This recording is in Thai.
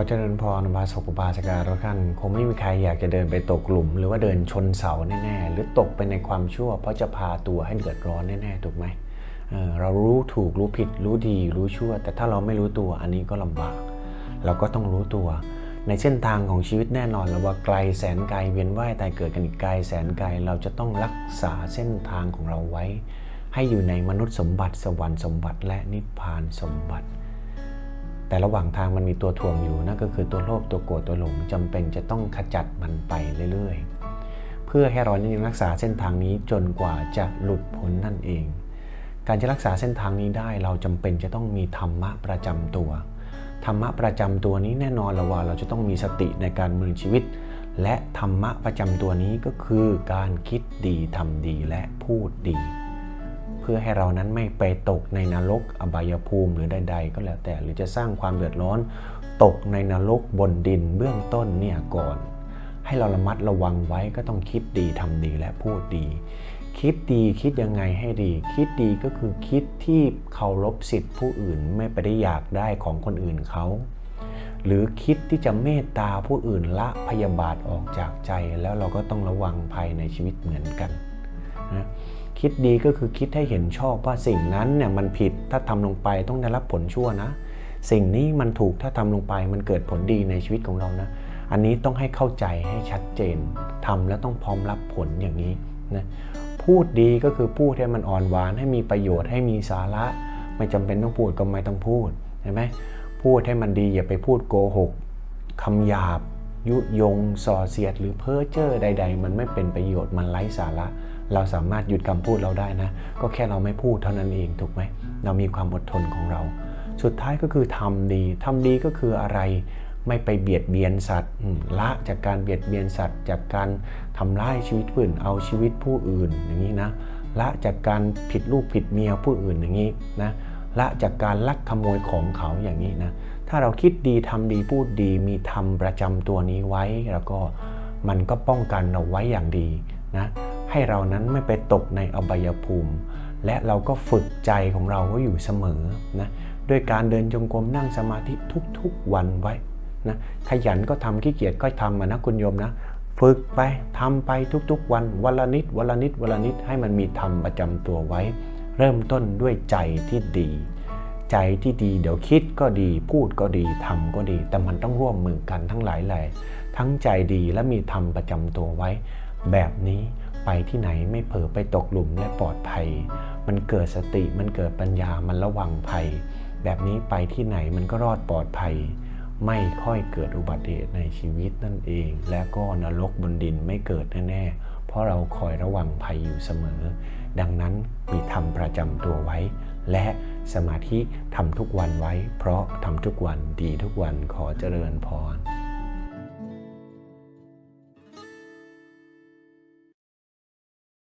อเจริญพรบาสกุบาสการทุกท่านคงไม่มีใครอยากจะเดินไปตกหลุม หรือว่าเดินชนเสาแน่ๆ หรือตกไปในความชั่ว เพราะจะพาตัวให้เดือดร้อนแน่ๆ ถูกไหมเเรารู้ถูกรู้ผิด รู้ดี รู้ชั่ว แต่ถ้าเราไม่รู้ตัวอันนี้ก็ลำบาก เราก็ต้องรู้ตัว ในเส้นทางของชีวิตแน่นอนแล้วว่าไกลแสนไกลเวียนว่ายตายเกิดกันอีกไกลแสนไกลเราจะต้องรักษาเส้นทางของเราไว้ ให้อยู่ในมนุษย์สมบัติสวรรค์สมบัติและนิพพานสมบัติ แต่ระหว่างทางมันมีตัวถ่วงอยู่นั่นก็คือตัวโลภตัวโกรธตัวหลงจำเป็นจะต้องขจัดมันไปเรื่อยๆ เพื่อให้เรายังรักษาเส้นทางนี้จนกว่าจะหลุดพ้นนั่นเอง การจะรักษาเส้นทางนี้ได้เราจำเป็นจะต้องมีธรรมะประจำตัวธรรมะประจำตัวนี้แน่นอนล้วว่าเราจะต้องมีสติในการมือชีวิต และธรรมะประจำตัวนี้ก็คือการคิดดีทำดีและพูดดี พื่อให้เรานั้นไม่ไปตกในนรกอบายภูมิหรือใดๆ ก็แล้วแต่หรือจะสร้างความเดือดร้อน ตกในนรกบนดินเบื้องต้นเนี่ยก่อน ให้เราระมัดระวังไว้ก็ต้องคิดดีทำดีและพูดดี คิดดีคิดยังไงให้ดี คิดดีก็คือคิดที่เคารพสิทธิผู้อื่นไม่ไปได้อยากได้ของคนอื่นเขาหรือคิดที่จะเมตตาผู้อื่นละพยาบาทออกจากใจแล้วเราก็ต้องระวังภัยในชีวิตเหมือนกัน นะคิดดีก็คือคิดให้เห็นชอบว่าสิ่งนั้นเนี่ยมันผิดถ้าทำลงไปต้องได้รับผลชั่วนะ สิ่งนี้มันถูกถ้าทำลงไปมันเกิดผลดีในชีวิตของเรานะ อันนี้ต้องให้เข้าใจให้ชัดเจนทำแล้วต้องพร้อมรับผลอย่างนี้นะพูดดีก็คือพูดให้มันอ่อนหวานให้มีประโยชน์ให้มีสาระ ไม่จำเป็นต้องพูดก็ไม่ต้องพูดเห็นไหมพูดให้มันดีอย่าไปพูดโกหกคำหยาบ ยุยงส่อเสียดหรือเพ้อเจ้อใด ๆ มันไม่เป็นประโยชน์มันไร้สาระ เราสามารถหยุดคำพูดเราได้นะ ก็แค่เราไม่พูดเท่านั้นเองถูกไหม เรามีความอดทนของเรา สุดท้ายก็คือทำดีทำดีก็คืออะไร ไม่ไปเบียดเบียนสัตว์ละจากการเบียดเบียนสัตว์ จากการทำร้ายชีวิตผู้อื่น เอาชีวิตผู้อื่นอย่างนี้นะ ละจากการผิดลูกผิดเมียผู้อื่นอย่างนี้นะละจากการลักขโมยของเขาอย่างนี้นะ ถ้าเราคิดดีทำดีพูดดี มีธรรมประจำตัวนี้ไว้ แล้วก็มันก็ป้องกันเราไว้อย่างดีนะ ให้เรานั้นไม่ไปตกในอบายภูมิ และเราก็ฝึกใจของเราไว้อยู่เสมอนะด้วยการเดินจงกรมนั่งสมาธิทุกๆวันไว้นะขยันก็ทำขี้เกียจก็ทำมานะคุณโยมนะฝึกไปทำไปทุกๆ วันวันละนิดวันละนิดวันละนิดให้มันมีธรรมประจำตัวไว้ เริ่มต้นด้วยใจที่ดี ใจที่ดีเดี๋ยวคิดก็ดีพูดก็ดีทำก็ดี แต่มันต้องร่วมมือกันทั้งหลายแหล่ทั้งใจดีและมีธรรมประจำตัวไว้ แบบนี้ ไปที่ไหนไม่เผลอไปตกหลุมและปลอดภัย มันเกิดสติมันเกิดปัญญามันระวังภัย แบบนี้ไปที่ไหนมันก็รอดปลอดภัย ไม่ค่อยเกิดอุบัติเหตุในชีวิตนั่นเอง และก็นรกบนดินไม่เกิดแน่ๆ เพราะเราคอยระวังภัยอยู่เสมอ ดังนั้นมีธรรมประจำตัวไว้ และสมาธิทำทุกวันไว้ เพราะทำทุกวันดีทุกวันขอเจริญพร